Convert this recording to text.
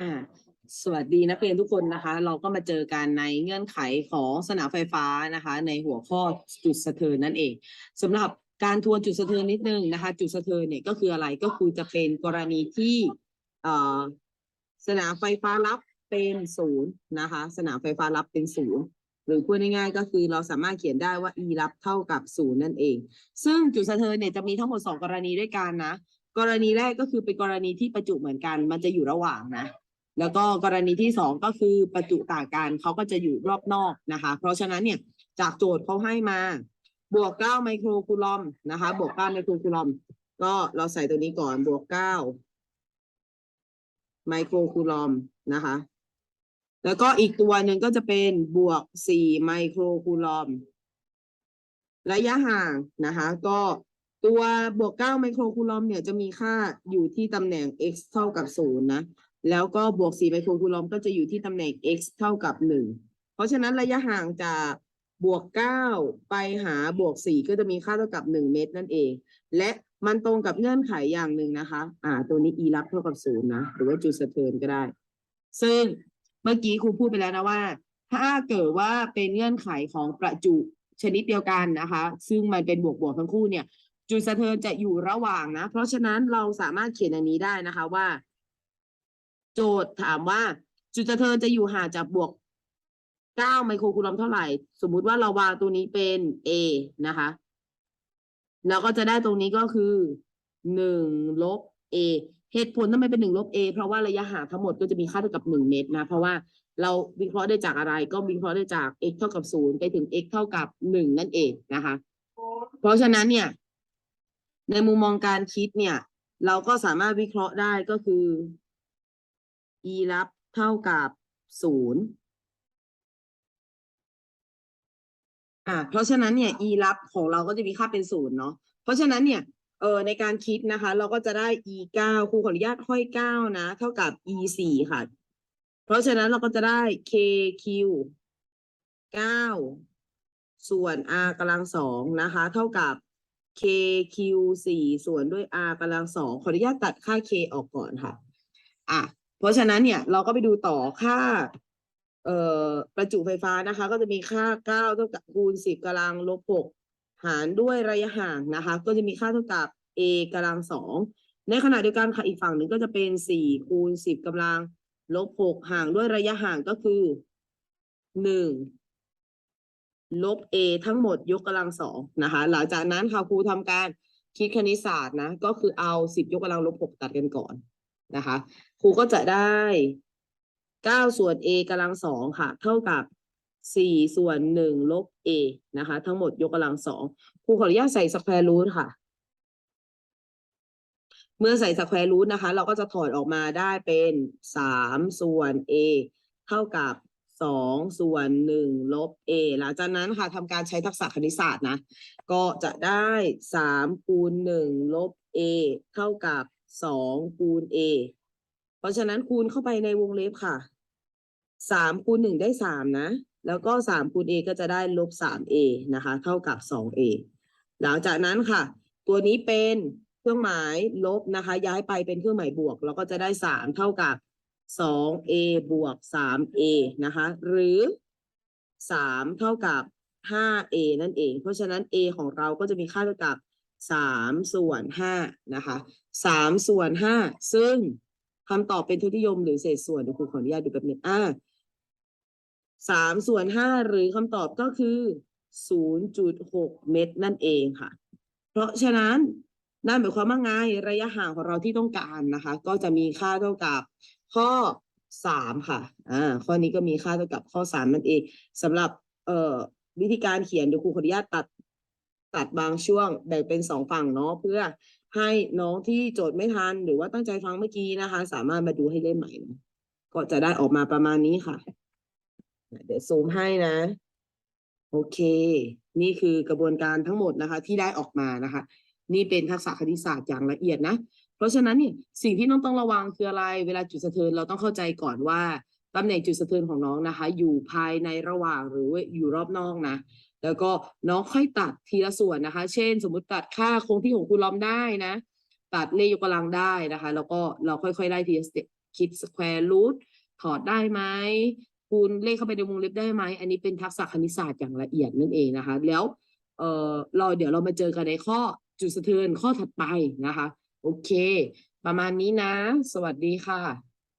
อ่าสวัสดีนักเรียนทุกคนนะคะ เราก็มาเจอกันในเงื่อนไขของสนามไฟฟ้านะคะ ในหัวข้อจุดสะเทือนนั่นเองสำหรับการทวนจุดสะเทือนนิดนึงนะคะ จุดสะเทือนเนี่ยก็คืออะไรก็คือจะเป็นกรณีที่สนามไฟฟ้ารับเป็นศูนย์นะคะ สนามไฟฟ้ารับเป็นศูนย์หรือพูดง่ายๆก็คือเราสามารถเขียนได้ว่า E รับเท่ากับศูนย์นั่นเอง ซึ่งจุดสะเทือนเนี่ยจะมีทั้งหมดสองกรณีด้วยกันนะกรณีแรกก็คือเป็นกรณีที่ประจุเหมือนกัน มันจะอยู่ระหว่างนะ แล้วก็กรณีที่สองก็คือประจุต่างกันเขาก็จะอยู่รอบนอกนะคะ เพราะฉะนั้นเนี่ยจากโจทย์เขาให้มาบวกเก้าไมโครคูลอมนะคะบวกเก้าไมโครคูลอม ก็เราใส่ตัวนี้ก่อนบวกเก้าไมโครคูลอมนะคะ แล้วก็อีกตัวหนึ่งก็จะเป็นบวกสี่ไมโครคูลอม ระยะห่างนะคะ ก็ตัวบวกเก้าไมโครคูลอมเนี่ยจะมีค่าอยู่ที่ตำแหน่ง x เท่ากับศูนย์นะ แล้วก็บวก4ไมโครคูลอมก็จะอยู่ที่ตำแหน่ง x เท่ากับ 1 เพราะฉะนั้นระยะห่างจากบวก 9 ไปหาบวก 4 ก็จะมีค่าเท่ากับ 1 เมตรนั่นเอง และมันตรงกับเงื่อนไขอย่างหนึ่งนะคะ อ่า ตัวนี้ e รับเท่ากับ 0 นะ หรือว่าจุดสะเทือนก็ได้ ซึ่งเมื่อกี้ครูพูดไปแล้วนะว่า ถ้าเกิดว่าเป็นเงื่อนไขของประจุชนิดเดียวกันนะคะ ซึ่งมันเป็นบวกบวกทั้งคู่เนี่ย จุดสะเทือนจะอยู่ระหว่างนะ เพราะฉะนั้นเราสามารถเขียนอย่างนี้ได้นะคะว่า โจทย์ถามว่า จุดสะเทือนจะอยู่ห่างจากบวก9ไมโครคูลอมเท่าไหร่ สมมุติว่าเราวางตัวนี้เป็น A นะคะ แล้วก็จะได้ตรงนี้ก็คือ1ลบ A เหตุผลทำไมเป็น1ลบ A เพราะว่าระยะห่างทั้งหมดก็จะมีค่าเท่ากับ1เมตรนะ เพราะว่าเราวิเคราะห์ได้จากอะไร ก็วิเคราะห์ได้จาก x เท่ากับ0ไปถึง x เท่ากับ1นั่นเองนะคะ เพราะฉะนั้นเนี่ย ในมุมมองการคิดเนี่ย เราก็สามารถวิเคราะห์ได้ก็คือ e รับเท่ากับศูนย์อ่าเพราะฉะนั้นเนี่ย e รับของเราก็จะมีค่าเป็นศูนย์เนาะเพราะฉะนั้นเนี่ยเออในการคิดนะคะ เราก็จะได้ e เก้าครูขออนุญาตห้อยเก้านะ เท่ากับ e สี่ค่ะ เพราะฉะนั้นเราก็จะได้ k q เก้าส่วน r กำลังสองนะคะ เท่ากับ k q สี่ส่วนด้วย r กำลังสองขออนุญาตตัดค่า k ออกก่อนค่ะ อะ เพราะฉะนั้นเนี่ยเราก็ไปดูต่อค่าเอ่อประจุไฟฟ้านะคะ ก็จะมีค่าเก้าเท่ากับคูณสิบกำลังลบหกหารด้วยระยะห่างนะคะ ก็จะมีค่าเท่ากับ a กำลังสองในขณะเดียวกันค่ะอีกฝั่งหนึ่งก็จะเป็นสี่คูณสิบกำลังลบหกห่างด้วยระยะห่างก็คือหนึ่งลบ a ทั้งหมดยกกำลังสองนะคะ หลังจากนั้นค่ะครูทำการคิดคณิตศาสตร์นะ ก็คือเอาสิบยกกำลังลบหกตัดกันก่อน นะคะ ครูก็จะได้เก้าส่วน a กำลังสองค่ะ เท่ากับสี่ส่วนหนึ่งลบ a นะคะ ทั้งหมดยกกำลังสองครูขออนุญาตใส่สแควร์รูทค่ะ เมื่อใส่สแควร์รูทนะคะ เราก็จะถอดออกมาได้เป็นสามส่วน a เท่ากับสองส่วนหนึ่งลบ a หลังจากนั้นค่ะทำการใช้ทักษะคณิตศาสตร์นะ ก็จะได้สามคูณหนึ่งลบ a เท่ากับ สองคูณ a เพราะฉะนั้นคูณเข้าไปในวงเล็บค่ะสามคูณหนึ่งได้สามนะ แล้วก็สามคูณ a ก็จะได้ลบสาม a นะคะ เท่ากับสอง a หลังจากนั้นค่ะ ตัวนี้เป็นเครื่องหมายลบนะคะ ย้ายไปเป็นเครื่องหมายบวก เราก็จะได้สามเท่ากับสอง a บวกสาม a นะคะ หรือสามเท่ากับห้า a นั่นเอง เพราะฉะนั้น a ของเราก็จะมีค่าเท่ากับ สามส่วนห้านะคะสามส่วนห้าซึ่งคำตอบเป็นทุติยมหรือเศษส่วนเดี๋ยวครูขออนุญาตดูแป๊บนึงอ่าสามส่วนห้าหรือคำตอบก็คือศูนย์จุดหกเมตรนั่นเองค่ะ เพราะฉะนั้นนั่นหมายความว่าไงระยะห่างของเราที่ต้องการนะคะ ก็จะมีค่าเท่ากับข้อสามค่ะอ่าข้อนี้ก็มีค่าเท่ากับข้อสามนั่นเองสำหรับเอ่อวิธีการเขียนเดี๋ยวครูขออนุญาตตัด ตัดบางช่วงแบ่งเป็นสองฝั่งเนาะเพื่อให้น้องที่โจทย์ไม่ทัน หรือว่าตั้งใจฟังเมื่อกี้นะคะ สามารถมาดูให้ได้ใหม่เนอะก็จะได้ออกมาประมาณนี้ค่ะ เดี๋ยวซูมให้นะ โอเค นี่คือกระบวนการทั้งหมดนะคะ ที่ได้ออกมานะคะ นี่เป็นทักษะคณิตศาสตร์อย่างละเอียดนะ เพราะฉะนั้นเนี่ยสิ่งที่น้องต้องระวังคืออะไร เวลาจุดสะเทือนเราต้องเข้าใจก่อนว่าตำแหน่งจุดสะเทือนของน้องนะคะ อยู่ภายในระหว่างหรืออยู่รอบนอกนะ แล้วก็น้องค่อยตัดทีละส่วนนะคะ เช่น สมมุติตัดค่าคงที่ของคูลอมได้นะ ตัดเลขยกกำลังได้นะคะ แล้วก็เราค่อยๆไล่ทีละคิดสแควร์รูทถอดได้ไหมคูณเลขเข้าไปในวงเล็บได้ไหม อันนี้เป็นทักษะคณิตศาสตร์อย่างละเอียดนั่นเองนะคะ แล้วเออเราเดี๋ยวเรามาเจอกันในข้อจุดสะเทือนข้อถัดไปนะคะ โอเค ประมาณนี้นะ สวัสดีค่ะ